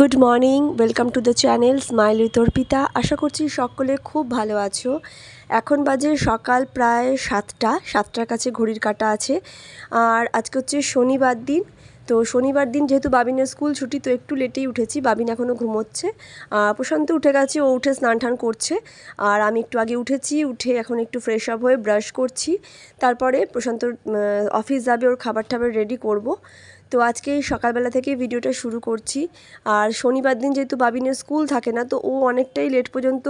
Good morning welcome to the channel smile with Arpita আশা করছি সকলে খুব ভালো আছো। এখন বাজে সকাল প্রায় সাতটা, সাতটার কাছে ঘড়ির কাটা আছে। আর আজকে হচ্ছে শনিবার দিন। তো শনিবার দিন যেহেতু বাবিনের স্কুল ছুটি, তো একটু লেটেই উঠেছি। বাবিন এখনও ঘুমোচ্ছে। প্রশান্ত উঠে গেছে, ও উঠে স্নান টান করছে। আর আমি একটু আগে উঠেছি, উঠে এখন একটু ফ্রেশ আপ হয়ে ব্রাশ করছি। তারপরে প্রশান্ত অফিস যাবে, ওর খাবার টাবার রেডি করব। তো আজকে সকালবেলা থেকে ভিডিওটা শুরু করছি। আর শনিবার দিন যেহেতু বাবিনের স্কুল থাকে না, তো ও অনেকটাই লেট পর্যন্ত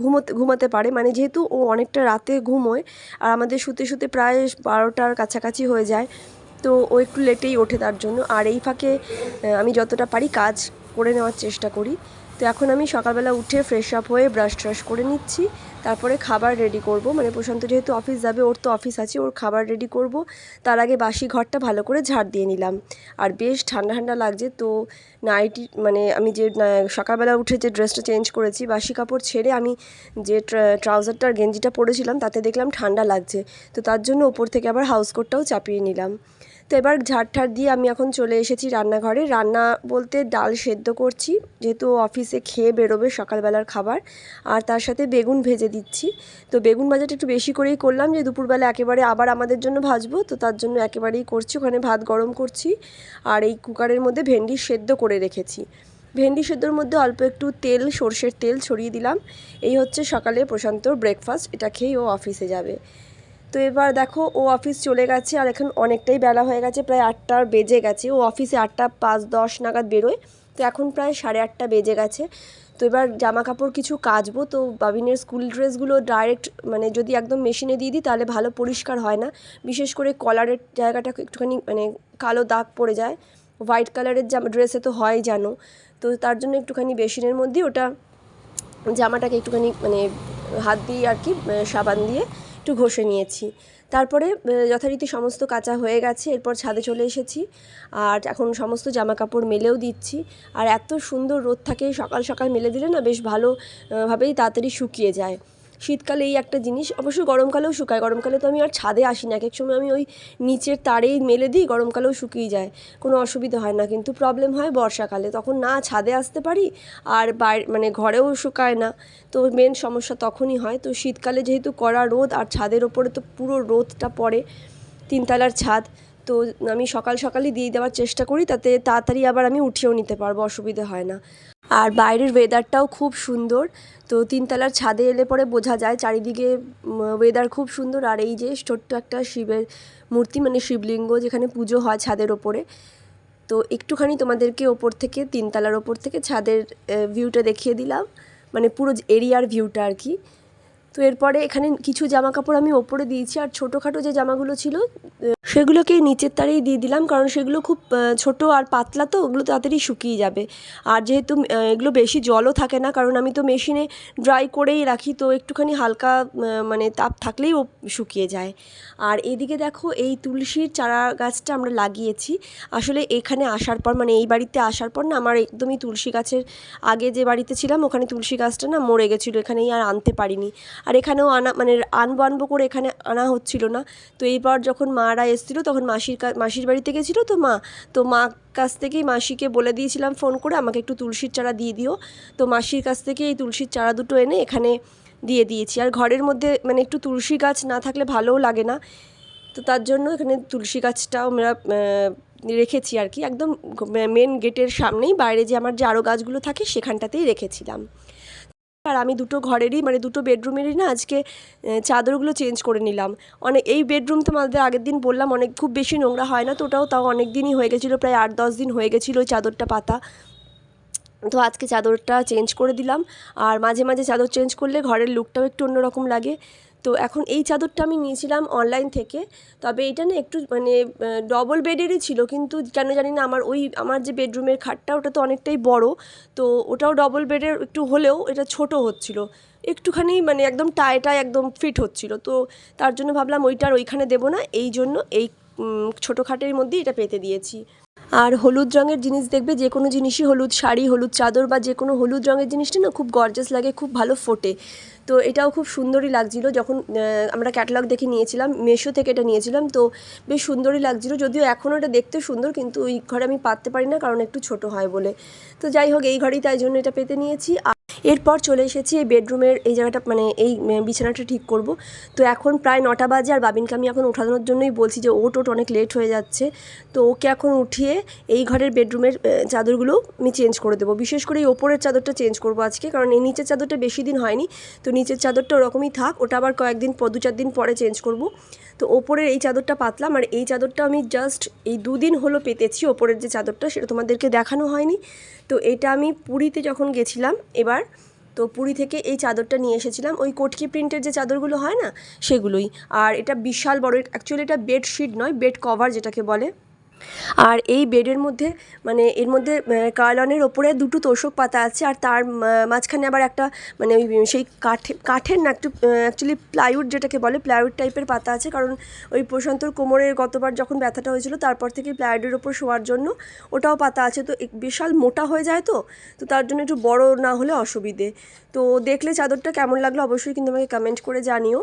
ঘুমোতে, ঘুমাতে পারে। মানে যেহেতু ও অনেকটা রাতে ঘুমোয়, আর আমাদের শুতে শুতে প্রায় বারোটার কাছাকাছি হয়ে যায়, তো ও একটু লেটেই ওঠে তার জন্য। আর এই ফাঁকে আমি যতটা পারি কাজ করে নেওয়ার চেষ্টা করি। তো এখন আমি সকালবেলা উঠে ফ্রেশ আপ হয়ে ব্রাশ ট্রাশ করে নিচ্ছি। তারপরে খাবার রেডি করব। মানে প্রশান্ত যেহেতু অফিস যাবে, ওর তো অফিস আছে, ওর খাবার রেডি করব। তার আগে বাসি ঘরটা ভালো করে ঝাড় দিয়ে নিলাম। আর বেশ ঠান্ডা ঠান্ডা লাগছে, তো নাইটি মানে আমি যে সকালবেলা উঠে যে ড্রেসটা চেঞ্জ করেছি, বাসি কাপড় ছেড়ে আমি যে ট্রাউজারটা আর গেঞ্জিটা পরেছিলাম, তাতে দেখলাম ঠান্ডা লাগছে। তো তার জন্য ওপর থেকে আবার হাউস কোটটাও চাপিয়ে নিলাম। তো এবার ঝাড় ঠাড় দিয়ে আমি এখন চলে এসেছি রান্নাঘরে। রান্না বলতে ডাল সেদ্ধ করছি, যেহেতু অফিসে খেয়ে বেরোবে সকালবেলার খাবার। আর তার সাথে বেগুন ভেজে দিচ্ছি। তো বেগুন ভাজাটা একটু বেশি করেই করলাম, যে দুপুরবেলা একেবারে আবার আমাদের জন্য ভাজবো, তো তার জন্য একেবারেই করছি। ওখানে ভাত গরম করছি আর এই কুকারের মধ্যে ভেন্ডি সেদ্ধ করে রেখেছি। ভেন্ডি সেদ্ধর মধ্যে অল্প একটু তেল, সর্ষের তেল ছড়িয়ে দিলাম। এই হচ্ছে সকালে প্রশান্তর ব্রেকফাস্ট এটা খেয়েই ও অফিসে যাবে। তো এবার দেখো, ও অফিস চলে গেছে আর এখন অনেকটাই বেলা হয়ে গেছে, প্রায় আটটার বেজে গেছে। ও অফিসে আটটা পাঁচ দশ নাগাদ বেরোয়, তো এখন প্রায় সাড়ে আটটা বেজে গেছে। তো এবার জামা কাপড় কিছু কাচবো, তো বাবিনের স্কুল ড্রেসগুলো ডাইরেক্ট মানে যদি একদম মেশিনে দিয়ে দিই, তাহলে ভালো পরিষ্কার হয় না। বিশেষ করে কলারের জায়গাটা একটুখানি মানে কালো দাগ পড়ে যায়। হোয়াইট কালারের জামা ড্রেসে তো হয় জানো তো তার জন্য একটুখানি বেসিনের মধ্যে ওটা জামাটাকে একটুখানি মানে হাত দিয়ে আর কি সাবান দিয়ে একটু ঘষে নিয়েছি। তারপরে যথারীতি সমস্ত কাঁচা হয়ে গেছে, এরপর ছাদে চলে এসেছি। আর এখন সমস্ত জামা কাপড় মেলেও দিচ্ছি। আর এত সুন্দর রোদ থাকে, সকাল সকাল মেলে দিলে না বেশ ভালোভাবেই তাড়াতাড়ি শুকিয়ে যায়। শীতকালে এই একটা জিনিস, অবশ্য গরমকালেও শুকায়। গরমকালে তো আমি আর ছাদে আসি না। এক এক সময় আমি ওই নিচের তারেই মেলে দিই, গরমকালেও শুকিয়ে যায়। কোনো অসুবিধা হয় না। কিন্তু প্রবলেম হয় বর্ষাকালে। তখন না ছাদে আসতে পারি, আর বাইরে মানে ঘরেও শুকায় না। তো মেন সমস্যা তখনই হয়। তো শীতকালে যেহেতু কড়া রোদ, আর ছাদের ওপরে তো পুরো রোদটা পড়ে, তিনতলার ছাদ, তো আমি সকাল সকালই দিয়ে দেওয়ার চেষ্টা করি, তাতে তাড়াতাড়ি আবার আমি উঠিয়েও নিতে পারব, অসুবিধে হয় না। আর বাইরের ওয়েদারটাও খুব সুন্দর। তো তিনতলার ছাদে এলে পরে বোঝা যায়, চারিদিকে ওয়েদার খুব সুন্দর। আর এই যে ছোট্ট একটা শিবের মূর্তি মানে শিবলিঙ্গ যেখানে পুজো হয় ছাদের ওপরে। তো একটুখানি তোমাদেরকে ওপর থেকে, তিনতলার ওপর থেকে ছাদের ভিউটা দেখিয়ে দিলাম। মানে পুরো এরিয়ার ভিউটা আর কি। তো এরপরে এখানে কিছু জামা কাপড় আমি ওপরে দিয়েছি আর ছোটোখাটো যে জামাগুলো ছিল সেগুলোকে নিচের তারেই দিয়ে দিলাম কারণ সেগুলো খুব ছোট আর পাতলা তো ওগুলো তাড়াতাড়ি শুকিয়ে যাবে। আর যেহেতু এগুলো বেশি জলও থাকে না কারণ আমি তো মেশিনে ড্রাই করেই রাখি তো একটুখানি হালকা মানে তাপ থাকলেই ও শুকিয়ে যায়। আর এদিকে দেখো এই তুলসীর চারা গাছটা আমরা লাগিয়েছি। আসলে এখানে আসার পর মানে এই বাড়িতে আসার পর না আমার একদমই তুলসী গাছের আগে যে বাড়িতে ছিলাম ওখানে তুলসী গাছটা না মরে গেছিল, এখানেই আর আনতে পারিনি। আর এখানেও আনা মানে আনব আনব করে এখানে আনা হচ্ছিল না। তো এইবার যখন মারা এসেছিল, তখন মাসির মাসির বাড়িতে গেছিল তো মা তো মা কাছ থেকেই মাসিকে বলে দিয়েছিলাম ফোন করে, আমাকে একটু তুলসীর চারা দিয়ে দিও। তো মাসির কাছ থেকে এই তুলসীর চারা দুটো এনে এখানে দিয়ে দিয়েছি। আর ঘরের মধ্যে মানে একটু তুলসী গাছ না থাকলে ভালোও লাগে না। তো তার জন্য এখানে তুলসী গাছটাও আমরা রেখেছি আর কি। একদম মেন গেটের সামনেই, বাইরে যে আমার যে আরও গাছগুলো থাকে, সেখানটাতেই রেখেছিলাম। আর আমি দুটো ঘরেরই মানে দুটো বেডরুমেরই না আজকে চাদরগুলো চেঞ্জ করে নিলাম। অনেক, এই বেডরুম তো আমাদের আগের দিন বললাম অনেক, খুব বেশি নোংরা হয় না তো ওটাও তাও অনেক দিনই হয়ে গেছিল, প্রায় আট, দশ দিন হয়ে গেছিল ওই চাদরটা পাতা। তো আজকে চাদরটা চেঞ্জ করে দিলাম। আর মাঝে মাঝে চাদর চেঞ্জ করলে ঘরের লুকটাও একটু অন্যরকম লাগে। তো এখন এই চাদরটা আমি নিয়েছিলাম অনলাইন থেকে। তবে এটা না একটু মানে ডবল বেডেরই ছিল, কিন্তু কেন জানি না আমার ওই, আমার যে বেডরুমের খাটটা, ওটা তো অনেকটাই বড়। তো ওটাও ডবল বেডের একটু হলেও এটা ছোট হচ্ছিল। একটুখানি মানে একদম টায়টায় একদম ফিট হচ্ছিল। তো তার জন্য ভাবলাম ওইটার ওইখানে দেবো না, এই জন্য এই ছোটো খাটের মধ্যেই এটা পেতে দিয়েছি। আর হলুদ রঙের জিনিস দেখবে, যে কোনো জিনিসই হলুদ শাড়ি, হলুদ চাদর বা যে কোনো হলুদ রঙের জিনিসটা না খুব গর্জাস লাগে, খুব ভালো ফোটে। তো এটাও খুব সুন্দরই লাগছিল যখন আমরা ক্যাটালগ দেখে নিয়েছিলাম মেশো থেকে এটা নিয়েছিলাম, তো বেশ সুন্দরই লাগছিল। যদিও এখনও এটা দেখতে সুন্দর, কিন্তু ওই ঘরে আমি পাততে পারি না, কারণ একটু ছোট হয় বলে। তো যাই হোক, এই ঘরেই তাই জন্য এটা পেতে নিয়েছি। এরপর চলে এসেছি এই বেডরুমের, এই জায়গাটা মানে এই বিছানাটা ঠিক করব। তো এখন প্রায় নটা বাজে আর বাবিনকে আমি এখন ওঠানোর জন্যই বলছি যে ওট ওট অনেক লেট হয়ে যাচ্ছে। তো ওকে এখন উঠিয়ে এই ঘরের বেডরুমের চাদরগুলো আমি চেঞ্জ করে দেবো। বিশেষ করে এই ওপরের চাদরটা চেঞ্জ করব আজকে, কারণ এই নিচের চাদরটা বেশি দিন হয়নি। তো নিচের চাদরটা ওরকমই থাক, ওটা আবার কয়েকদিন দু চার দিন পরে চেঞ্জ করব। তো ওপরের এই চাদরটা পাতলাম, আর এই চাদরটা আমি জাস্ট এই দুদিন হলো পেতেছি, ওপরের যে চাদরটা সেটা তোমাদেরকে দেখানো হয়নি। তো এটা আমি পুরীতে যখন গেছিলাম, এবার তো পুরী থেকে এই চাদরটা নিয়ে এসেছিলাম। ওই কোটকি প্রিন্টের যে চাদরগুলো হয় না, সেগুলোই। আর এটা বিশাল বড় অ্যাকচুয়ালি এটা বেডশিট নয় বেড কভার যেটাকে বলে। আর এই বেডের মধ্যে মানে এর মধ্যে কার্লনের ওপরে দুটো তোষক পাতা আছে আর তার মাঝখানে আবার একটা মানে ওই সেই কাঠে, কাঠের না একটু অ্যাকচুয়ালি প্লাইউড যেটাকে বলে প্লাইউড টাইপের পাতা আছে। কারণ ওই প্রশান্তর কোমরের গতবার যখন ব্যথাটা হয়েছিল, তারপর থেকে প্লাইউডের ওপর শোয়ার জন্য ওটাও পাতা আছে। তো বিশাল মোটা হয়ে যায় তো তো তার জন্য একটু বড় না হলে অসুবিধে। তো দেখলে চাদরটা কেমন লাগল অবশ্যই কিন্তু আমাকে কমেন্ট করে জানিও।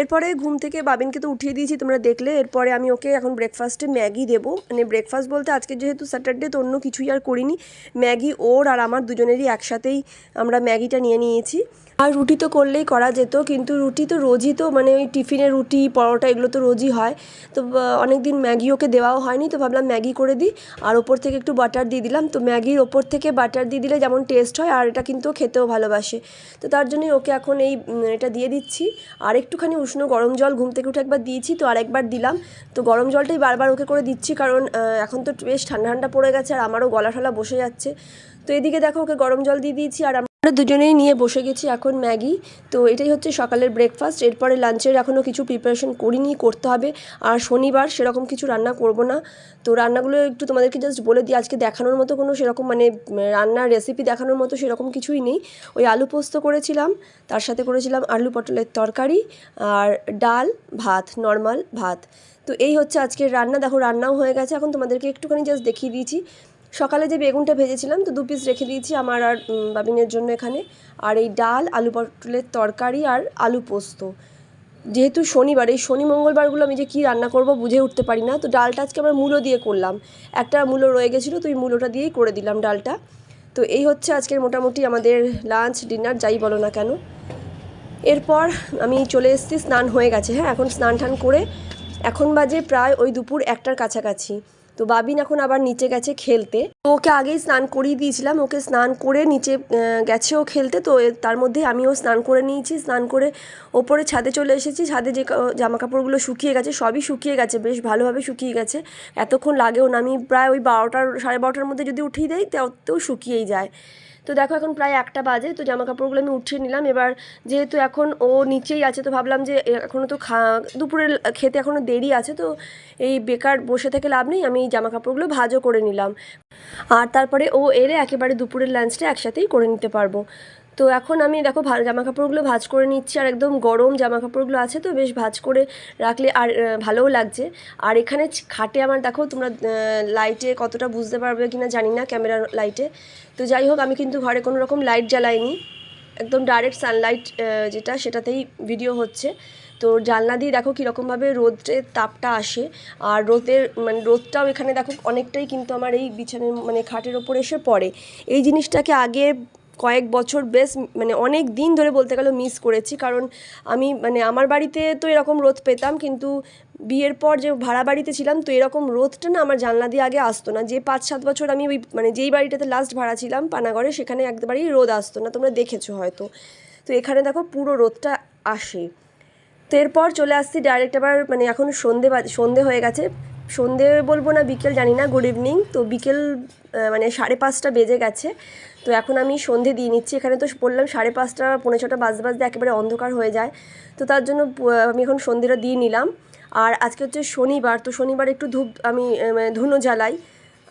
এরপরে ঘুম থেকে বাবিনকে তো উঠিয়ে দিয়েছি, তোমরা দেখলে। এরপরে আমি ওকে এখন ব্রেকফাস্টে ম্যাগি দেবো। মানে ব্রেকফাস্ট বলতে আজকে যেহেতু স্যাটারডে তো অন্য কিছুই আর করিনি। ম্যাগি ওর আর আমার দুজনেরই একসাথেই আমরা ম্যাগিটা নিয়ে নিয়েছি। আর রুটি তো করলেই করা যেত, কিন্তু রুটি তো রোজই তো মানে ওই টিফিনে রুটি, পরোটা এগুলো তো রোজই হয়। তো অনেক দিন ম্যাগি ওকে দেওয়াও হয়নি, তো ভাবলাম ম্যাগি করে দিই। আর ওপর থেকে একটু বাটার দিয়ে দিলাম। তো ম্যাগির ওপর থেকে বাটার দিয়ে দিলে যেমন টেস্ট হয়, আর এটা কিন্তু খেতেও ভালোবাসে। তো তার জন্যই ওকে এখন এই এটা দিয়ে দিচ্ছি। আর একটুখানি উষ্ণ গরম জল ঘুম থেকে উঠে একবার দিয়েছি, তো আরেকবার দিলাম। তো গরম জলটাই বারবার ওকে করে দিচ্ছি, কারণ এখন তো বেশ ঠান্ডা ঠান্ডা পড়ে গেছে, আর আমারও গলা ঠলা বসে যাচ্ছে। তো এদিকে দেখো ওকে গরম জল দিয়ে দিয়েছি, আর আমরা দুজনেই নিয়ে বসে গেছি এখন ম্যাগি। তো এটাই হচ্ছে সকালের ব্রেকফাস্ট এরপরে লাঞ্চের এখনও কিছু প্রিপারেশন করিনি, করতে হবে। আর শনিবার সেরকম কিছু রান্না করব না। তো রান্নাগুলো একটু তোমাদেরকে জাস্ট বলে দিই, আজকে দেখানোর মতো কোনো সেরকম মানে রান্নার রেসিপি দেখানোর মতো সেরকম কিছুই নেই। ওই আলু পোস্ত করেছিলাম, তার সাথে করেছিলাম আলু পটলের তরকারি আর ডাল, ভাত নর্মাল ভাত। তো এই হচ্ছে আজকের রান্না। দেখো রান্নাও হয়ে গেছে, এখন তোমাদেরকে একটুখানি জাস্ট দেখিয়ে দিয়েছি। সকালে যে বেগুনটা ভেজেছিলাম, তো দু পিস রেখে দিয়েছি আমার আর বাবিনের জন্য এখানে। আর এই ডাল, আলু পটলের তরকারি আর আলু পোস্ত। যেহেতু শনিবার, এই শনি মঙ্গলবারগুলো আমি যে কী রান্না করব বুঝে উঠতে পারি না। তো ডালটা আজকে আবার মূলো দিয়ে করলাম। একটা মূলো রয়ে গেছিল, তো ওই মূলোটা দিয়েই করে দিলাম ডালটা। তো এই হচ্ছে আজকের মোটামুটি আমাদের লাঞ্চ ডিনার যাই বলো না কেন। এরপর আমি চলে এসেছি, স্নান হয়ে গেছে। হ্যাঁ এখন স্নান টান করে এখন বাজে প্রায় ওই দুপুর একটার কাছাকাছি। তো বাবিন এখন আবার নিচে গেছে খেলতে। তো ওকে আগেই স্নান করিয়ে দিয়েছিলাম, ওকে স্নান করে নিচে গেছে ও খেলতে, তো তার মধ্যে আমিও স্নান করে নিয়েছি, স্নান করে ওপরে ছাদে চলে এসেছি, ছাদে যে জামা কাপড়গুলো শুকিয়ে গেছে, সবই শুকিয়ে গেছে, বেশ ভালোভাবে শুকিয়ে গেছে। এতক্ষণ লাগেও না, আমি প্রায় ওই বারোটার, সাড়ে বারোটার মধ্যে যদি উঠিয়ে দেয় তাতেও শুকিয়েই যায়। তো দেখো এখন প্রায় একটা বাজে, তো জামা কাপড়গুলো আমি উঠিয়ে নিলাম। এবার যেহেতু এখন ও নিচেই আছে, তো ভাবলাম যে এখনও তো খা, দুপুরের খেতে এখনও দেরি আছে, তো এই বেকার বসে থেকে লাভ নেই, আমি জামা কাপড়গুলো ভাজও করে নিলাম। আর তারপরে ও এলে একেবারে দুপুরের লাঞ্চটা একসাথেই করে নিতে পারব। তো এখন আমি দেখো জামা কাপড়গুলো ভাজ করে নিচ্ছি আর একদম গরম জামা কাপড়গুলো আছে তো বেশ ভাজ করে রাখলে আর ভালোও লাগছে। আর এখানে খাটে আমার দেখো তোমরা লাইটে কতটা বুঝতে পারবে কিনা জানি না ক্যামেরার লাইটে তো যাই হোক, আমি কিন্তু ঘরে কোনো রকম লাইট জ্বালাইনি। একদম ডাইরেক্ট সানলাইট যেটা সেটাতেই ভিডিও হচ্ছে। তো জানলা দিয়ে দেখো কীরকমভাবে রোদের তাপটা আসে। আর রোদের মানে রোদটাও এখানে দেখো অনেকটাই কিন্তু আমার এই বিছানের মানে খাটের ওপর এসে পড়ে। এই জিনিসটাকে আগে কয়েক বছর বেশ মানে অনেক দিন ধরে বলতে গেলে মিস করেছি। কারণ আমি মানে আমার বাড়িতে তো এরকম রোদ পেতাম, কিন্তু বিয়ের পর যে ভাড়া বাড়িতে ছিলাম, তো এরকম রোদটা না আমার জানলা দিয়ে আগে আসতো না। যে পাঁচ সাত বছর আমি ওই মানে যেই বাড়িটাতে লাস্ট ভাড়া ছিলাম, পানাগড়ে, সেখানে একবারেই রোদ আসতো না। তোমরা দেখেছ হয়তো। তো এখানে দেখো পুরো রোদটা আসে। তো এরপর চলে আসছি ডাইরেক্ট আবার মানে এখন সন্ধে সন্ধে হয়ে গেছে। সন্ধে বলব না, বিকেল জানি না গুড ইভিনিং তো বিকেল মানে সাড়ে পাঁচটা বেজে গেছে। তো এখন আমি সন্ধে দিয়ে নিচ্ছি। এখানে তো বললাম সাড়ে পাঁচটা, পৌনে ছটা বাজতে বাজতে একেবারে অন্ধকার হয়ে যায়। তো তার জন্য আমি এখন সন্ধেটা দিয়ে নিলাম। আর আজকে হচ্ছে শনিবার, তো শনিবার একটু ধূপ, আমি মানে ধুনো জ্বালাই।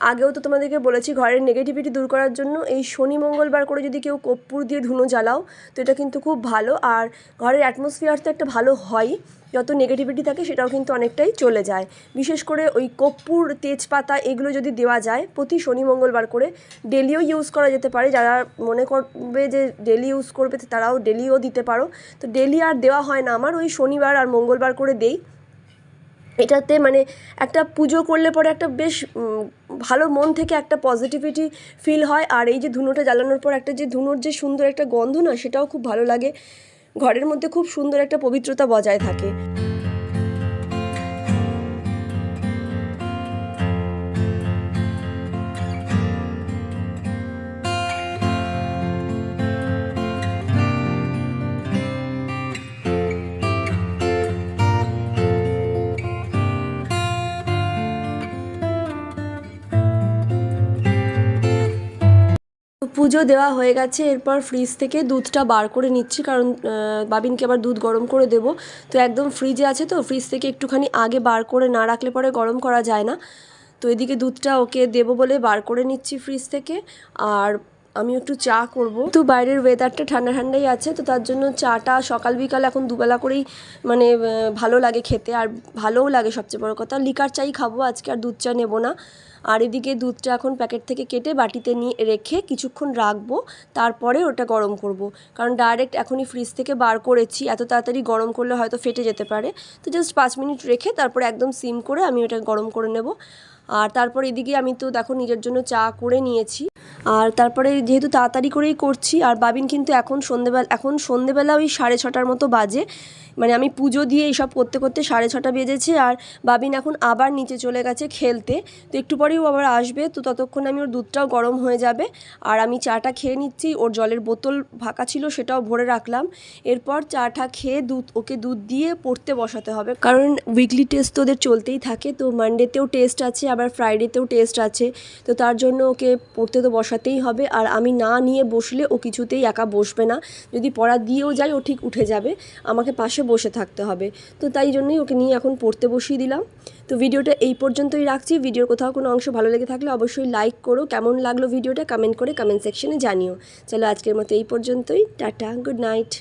আগেও তো তোমাদেরকে বলেছি ঘরের নেগেটিভিটি দূর করার জন্য এই শনি মঙ্গলবার করে যদি কেউ কর্পূর দিয়ে ধুনো জ্বালাও, তো এটা কিন্তু খুব ভালো। আর ঘরের অ্যাটমসফিয়ার তো একটা ভালো হয়, যত নেগেটিভিটি থাকে সেটাও কিন্তু অনেকটাই চলে যায়। বিশেষ করে ওই কর্পূর, তেজপাতা এগুলো যদি দেওয়া যায় প্রতি শনি মঙ্গলবার করে ডেলিও ইউজ করা যেতে পারে। যারা মনে করবে যে ডেলি ইউজ করবে, তারাও ডেলিও দিতে পারো। তো ডেলি আর দেওয়া হয় না। আমার ওই শনিবার আর মঙ্গলবার করে দেই। এটাতে মানে একটা পুজো করলে পরে একটা বেশ ভালো মন থেকে একটা পজিটিভিটি ফিল হয়। আর এই যে ধুনোটা জ্বালানোর পর একটা যে ধুনোর যে সুন্দর একটা গন্ধ না, সেটাও খুব ভালো লাগে। ঘরের মধ্যে খুব সুন্দর একটা পবিত্রতা বজায় থাকে। পুজো দেওয়া হয়ে গেছে, এরপর ফ্রিজ থেকে দুধটা বার করে নিচ্ছি, কারণ বাবিনকে আবার দুধ গরম করে দেব। তো একদম ফ্রিজে আছে তো ফ্রিজ থেকে একটুখানি আগে বার করে না রাখলে পরে গরম করা যায় না। তো এদিকে দুধটা ওকে দেব বলে বার করে নিচ্ছি ফ্রিজ থেকে। আর আমি একটু চা করব। তো বাইরের ওয়েদারটা ঠান্ডা ঠান্ডাই আছে, তো তার জন্য চাটা সকাল বিকাল এখন দুবেলা করেই মানে ভালো লাগে খেতে। আর ভালোও লাগে সবচেয়ে বড় কথা লিকার চাই খাব আজকে, আর দুধ চা নেব না। আর এদিকে দুধটা এখন প্যাকেট থেকে কেটে বাটিতে নিয়ে রেখে কিছুক্ষণ রাখব, তারপরে ওটা গরম করব। কারণ ডাইরেক্ট এখনই ফ্রিজ থেকে বার করেছি, এত তাড়াতাড়ি গরম করলে হয়তো ফেটে যেতে পারে। তো জাস্ট পাঁচ মিনিট রেখে তারপরে একদম সিম করে আমি ওটা গরম করে নেব। আর তারপর এদিকে আমি তো দেখো নিজের জন্য চা করে নিয়েছি। আর তারপরে যেহেতু তাড়াতাড়ি করেই করছি, আর বাবিন কিন্তু এখন সন্ধেবেলা এখন সন্ধেবেলা ওই সাড়ে ছটার মতো বাজে। মানে আমি পুজো দিয়ে এইসব করতে করতে সাড়ে ছটা বেজেছে, আর বাবিন এখন আবার নিচে চলে গেছে খেলতে। তো একটু পরেই ও আবার আসবে, তো ততক্ষণ আমি ওর দুধটাও গরম হয়ে যাবে। আর আমি চাটা খেয়ে নিচ্ছি, ওর জলের বোতল ফাঁকা ছিল সেটাও ভরে রাখলাম। এরপর চাটা খেয়ে দুধ, ওকে দুধ দিয়ে পড়তে বসাতে হবে। কারণ উইকলি টেস্ট তো ওদের চলতেই থাকে, তো মানডেতেও টেস্ট আছে, আবার ফ্রাইডেতেও টেস্ট আছে। তো তার জন্য ওকে পড়তে তো বসাতেই হবে। আর আমি না নিয়ে বসলে ও কিছুতেই একা বসবে না। যদি পড়া দিয়েও যায়, ও ঠিক উঠে যাবে। আমাকে পাশে বসে থাকতে হবে। তো তাই জন্যই ওকে নিয়ে এখন পড়তে বসিয়ে দিলাম। তো ভিডিওটা এই পর্যন্তই রাখছি। ভিডিওর কোথাও কোনো অংশ ভালো লেগে থাকলে অবশ্যই লাইক করো। কেমন লাগল ভিডিওটা? কমেন্ট করে কমেন্ট সেকশনে জানিও। চলো আজকের মতো এই পর্যন্তই। Tata good night